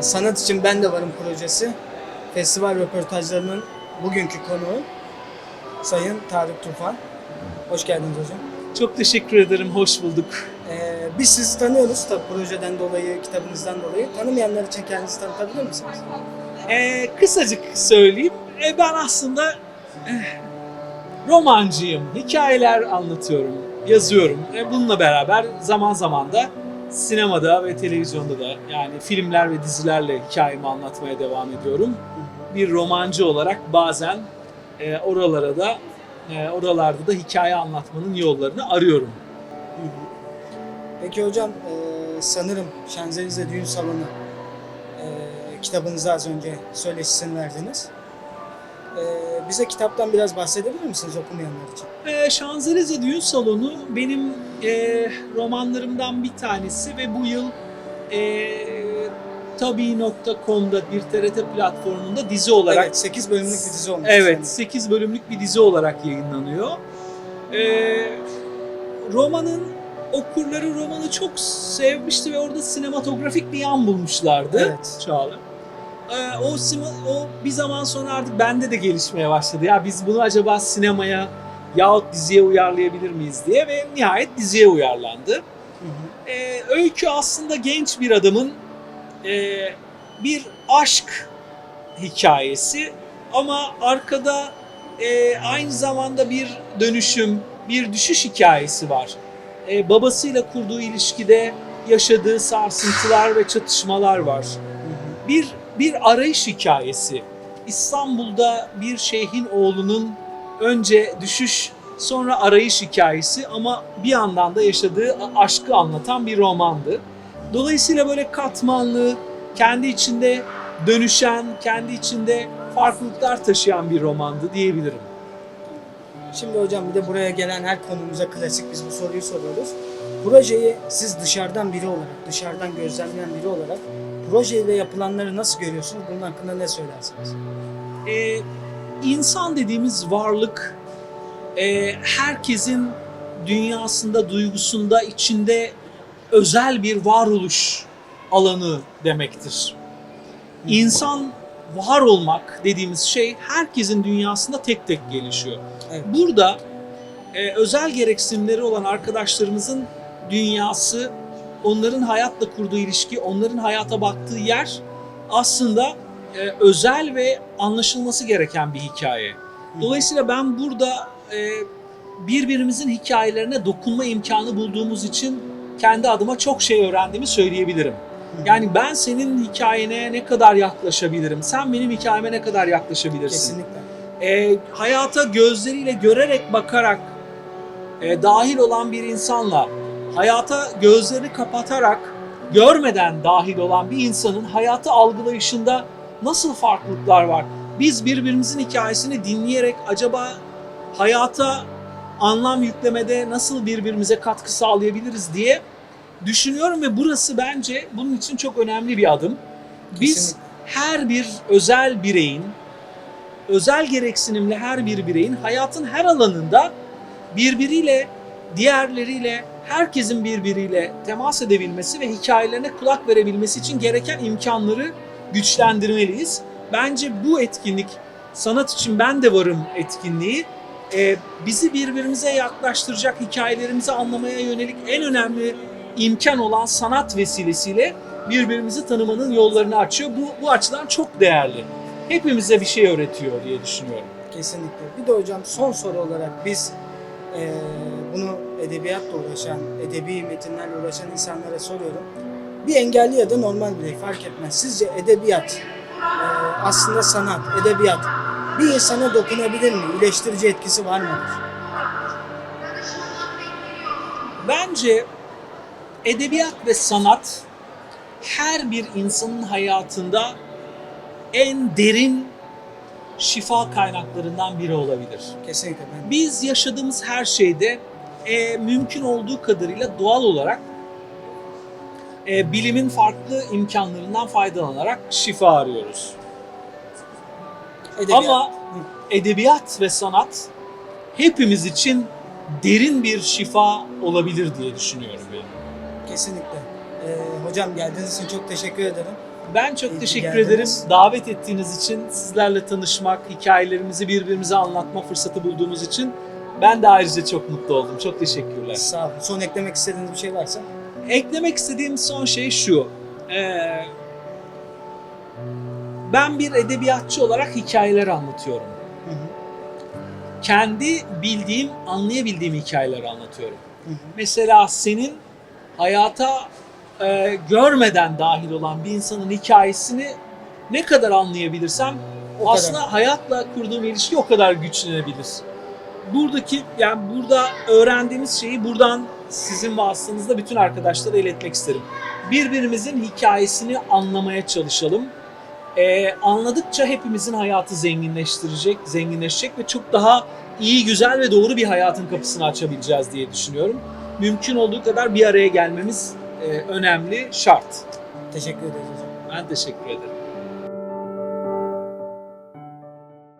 Sanat için Ben de Varım projesi festival röportajlarının bugünkü konuğu Sayın Tarık Tufan. Hoş geldiniz hocam. Çok teşekkür ederim, hoş bulduk. Ee, biz sizi tanıyoruz tabii projeden dolayı, kitabınızdan dolayı. Tanımayanlar için kendinizi tanıtabilir misiniz? Ee, kısacık söyleyeyim, Ee, ben aslında eh, romancıyım, hikayeler anlatıyorum, yazıyorum. Ee, bununla beraber zaman zaman da sinemada ve televizyonda da yani filmler ve dizilerle hikayemi anlatmaya devam ediyorum. Bir romancı olarak bazen e, oralara da e, oralarda da hikaye anlatmanın yollarını arıyorum. Peki hocam e, sanırım Şanzelize Düğün Salonu e, kitabınızı az önce söyleşisini verdiniz. E, bize kitaptan biraz bahsedebilir misiniz okumayanlar için? Ee, Şanzelize Düğün Salonu benim e, romanlarımdan bir tanesi ve bu yıl e, Tabii.com'da bir TRT platformunda dizi olarak Evet, 8 bölümlük bir dizi olmuş. Evet, sanırım. 8 bölümlük bir dizi olarak yayınlanıyor. Ee, romanın okurları romanı çok sevmişti ve orada sinematografik bir yan bulmuşlardı. Evet. Çağla. Ee, o, o bir zaman sonra artık bende de gelişmeye başladı. Ya biz bunu acaba sinemaya yahut diziye uyarlayabilir miyiz diye ve nihayet diziye uyarlandı. Hı hı. Ee, öykü aslında genç bir adamın e, bir aşk hikayesi ama arkada e, aynı zamanda bir dönüşüm, bir düşüş hikayesi var. E, babasıyla kurduğu ilişkide yaşadığı sarsıntılar ve çatışmalar var. Bir bir arayış hikayesi. İstanbul'da bir şeyhin oğlunun önce düşüş sonra arayış hikayesi ama bir yandan da yaşadığı aşkı anlatan bir romandı. Dolayısıyla böyle katmanlı, kendi içinde dönüşen, kendi içinde farklılıklar taşıyan bir romandı diyebilirim. Şimdi hocam bir de buraya gelen her konumuza klasik biz bu soruyu soruyoruz. Projeyi siz dışarıdan biri olarak, dışarıdan gözlemleyen biri olarak projeyle yapılanları nasıl görüyorsunuz? Bunun hakkında ne söylersiniz? Ee, insan dediğimiz varlık e, herkesin dünyasında, duygusunda, içinde özel bir varoluş alanı demektir. İnsan var olmak dediğimiz şey herkesin dünyasında tek tek gelişiyor. Evet. Burada e, özel gereksinimleri olan arkadaşlarımızın dünyası, onların hayatla kurduğu ilişki, onların hayata baktığı yer aslında e, özel ve anlaşılması gereken bir hikaye. Dolayısıyla ben burada e, birbirimizin hikayelerine dokunma imkanı bulduğumuz için kendi adıma çok şey öğrendiğimi söyleyebilirim. Yani ben senin hikayene ne kadar yaklaşabilirim, sen benim hikayeme ne kadar yaklaşabilirsin Kesinlikle. e, hayata gözleriyle görerek bakarak e, dahil olan bir insanla hayata gözlerini kapatarak görmeden dahil olan bir insanın hayatı algılayışında nasıl farklılıklar var? Biz birbirimizin hikayesini dinleyerek acaba hayata anlam yüklemede nasıl birbirimize katkı sağlayabiliriz diye düşünüyorum ve burası bence bunun için çok önemli bir adım. Biz Kesinlikle. her bir özel bireyin özel gereksinimli her bir bireyin hayatın her alanında birbiriyle, diğerleriyle, herkesin birbiriyle temas edebilmesi ve hikayelerine kulak verebilmesi için gereken imkanları güçlendirmeliyiz. Bence bu etkinlik Sanat için Ben de Varım etkinliği e, bizi birbirimize yaklaştıracak, hikayelerimizi anlamaya yönelik en önemli imkan olan sanat vesilesiyle birbirimizi tanımanın yollarını açıyor. Bu, bu açıdan çok değerli hepimize bir şey öğretiyor diye düşünüyorum. Kesinlikle. Bir de hocam son soru olarak biz eee, bunu edebiyatla uğraşan, edebi metinlerle uğraşan insanlara soruyorum. Bir engelli ya da normal birey fark etmez. Sizce edebiyat, eee, aslında sanat, edebiyat bir insana dokunabilir mi? İyileştirici etkisi var mıdır? Bence edebiyat ve sanat her bir insanın hayatında en derin şifa kaynaklarından biri olabilir. Kesinlikle ben. Biz yaşadığımız her şeyde e, mümkün olduğu kadarıyla doğal olarak e, bilimin farklı imkanlarından faydalanarak şifa arıyoruz. Edebiyat. Ama edebiyat ve sanat hepimiz için derin bir şifa olabilir diye düşünüyorum ben. Kesinlikle. Ee, hocam geldiğiniz için çok teşekkür ederim. Ben çok İyi teşekkür geldiniz. ederim. Davet ettiğiniz için, sizlerle tanışmak, hikayelerimizi birbirimize anlatma fırsatı bulduğumuz için ben de ayrıca çok mutlu oldum. Çok teşekkürler. Sağ olun. Son eklemek istediğiniz bir şey varsa. Eklemek istediğim son şey şu. Ee, ben bir edebiyatçı olarak hikayeler anlatıyorum. Hı hı. Kendi bildiğim, anlayabildiğim hikayeler anlatıyorum. Hı hı. Mesela senin hayata e, görmeden dahil olan bir insanın hikayesini ne kadar anlayabilirsem O kadar. aslında hayatla kurduğum ilişki o kadar güçlenebilir. Buradaki yani burada öğrendiğimiz şeyi buradan sizin vasıtanızda bütün arkadaşlara iletmek isterim. Birbirimizin hikayesini anlamaya çalışalım. Ee, anladıkça hepimizin hayatı zenginleştirecek, zenginleşecek ve çok daha iyi, güzel ve doğru bir hayatın kapısını açabileceğiz diye düşünüyorum. Mümkün olduğu kadar bir araya gelmemiz önemli, şart. Teşekkür ederiz hocam. Ben teşekkür ederim.